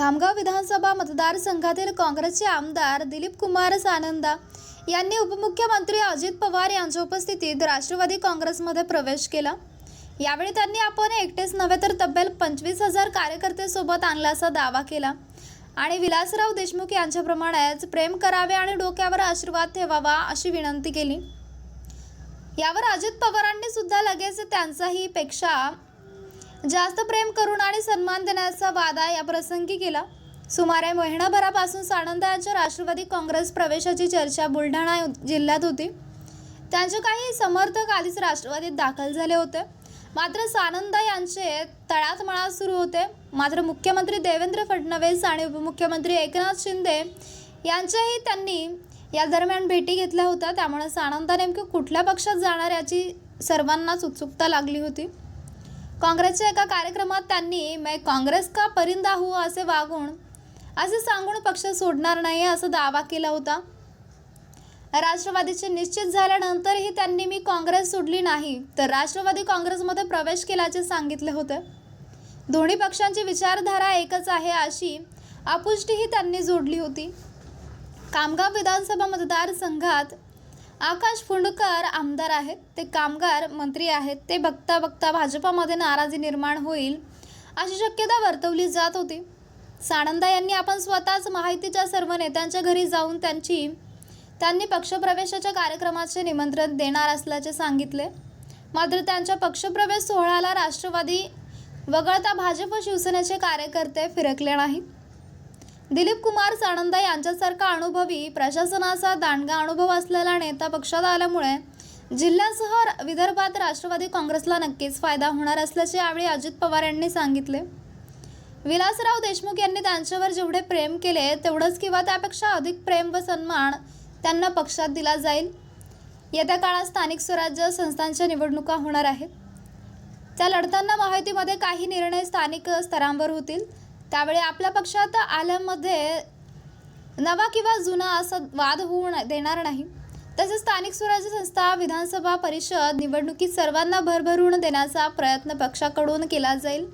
खामगाव विधानसभा मतदारसंघातील काँग्रेसचे आमदार दिलीप कुमार सानंदा यांनी उपमुख्यमंत्री अजित पवार यांच्या उपस्थितीत राष्ट्रवादी काँग्रेसमध्ये प्रवेश केला. यावेळी त्यांनी आपण एकटेच नव्हे तर तब्बल पंचवीस हजार कार्यकर्त्यांसोबत आणल्याचा दावा केला. आणि विलासराव देशमुख यांच्याप्रमाणेच प्रेम करावे आणि डोक्यावर आशीर्वाद ठेवावा अशी विनंती केली. यावर अजित पवारांनी सुद्धा लगेच त्यांचाही पेक्षा जास्त प्रेम करून आणि सन्मान देण्याचा वादा या प्रसंगी केला. सुमारे महिनाभरापासून सानंद यांच्या राष्ट्रवादी काँग्रेस प्रवेशाची चर्चा बुलढाणा जिल्ह्यात होती. त्यांचे काही समर्थक आधीच राष्ट्रवादीत दाखल झाले होते. मात्र सानंद यांचे तळात मळात सुरू होते. मात्र मुख्यमंत्री देवेंद्र फडणवीस आणि उपमुख्यमंत्री एकनाथ शिंदे यांच्याही त्यांनी या दरम्यान भेटी घेतल्या होत्या. त्यामुळे सानंदा नेमकं कुठल्या पक्षात जाणार याची सर्वांनाच उत्सुकता लागली होती. काँग्रेसच्या एका कार्यक्रमात त्यांनी मैं काँग्रेस का परिंदा हू? असे वागून असे सांगून पक्ष सोडणार नाही असा दावा केला होता. राष्ट्रवादीचे निश्चित झाल्यानंतरही त्यांनी मी काँग्रेस सोडली नाही तर राष्ट्रवादी काँग्रेसमध्ये प्रवेश केल्याचे सांगितले होते. दोन्ही पक्षांची विचारधारा एकच आहे अशी अपुष्टीही त्यांनी जोडली होती. कामगाव विधानसभा मतदारसंघात आकाश फुंडकर आमदार आहेत ते कामगार मंत्री आहेत ते बघता बघता भाजपामध्ये नाराजी निर्माण होईल अशी शक्यता वर्तवली जात होती. सानंदा यांनी आपण स्वतःच माहितीच्या सर्व नेत्यांच्या घरी जाऊन त्यांची त्यांनी पक्षप्रवेशाच्या कार्यक्रमाचे निमंत्रण देणार असल्याचे सांगितले. मात्र त्यांच्या पक्षप्रवेश सोहळ्याला राष्ट्रवादी वगळता भाजप व शिवसेनेचे कार्यकर्ते फिरकले नाहीत. दिलीप कुमार सानंदा यांच्यासारखा अनुभवी प्रशासनाचा दांडगा अनुभव असलेला नेता पक्षात आल्यामुळे जिल्ह्यासह विदर्भात राष्ट्रवादी काँग्रेसला नक्कीच फायदा होणार असल्याचे यावेळी अजित पवार यांनी सांगितले. विलासराव देशमुख यांनी त्यांच्यावर जेवढे प्रेम केले तेवढंच किंवा त्यापेक्षा अधिक प्रेम व सन्मान त्यांना पक्षात दिला जाईल. येत्या काळात स्थानिक स्वराज्य संस्थांच्या निवडणुका होणार आहेत. त्या लढताना माहितीमध्ये काही निर्णय स्थानिक स्तरांवर होतील. त्यावेळी आपल्या पक्षात आल्यामध्ये नवा किंवा जुना असा वाद होऊ देणार नाही. तसेच स्थानिक स्वराज्य संस्था विधानसभा परिषद निवडणुकीत सर्वांना भरभरून देण्याचा प्रयत्न पक्षाकडून केला जाईल.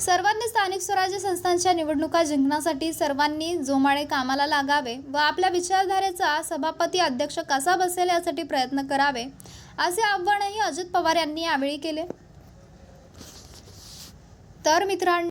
सर्वांनी स्थानिक स्वराज्य संस्थांच्या निवडणुका जिंकण्यासाठी सर्वांनी जोमाने कामाला लागावे व आपल्या विचारधारेचा सभापती अध्यक्ष कसा बसेल यासाठी प्रयत्न करावे असे आव्हानही अजित पवार यांनी यावेळी केले. तर मित्रांनो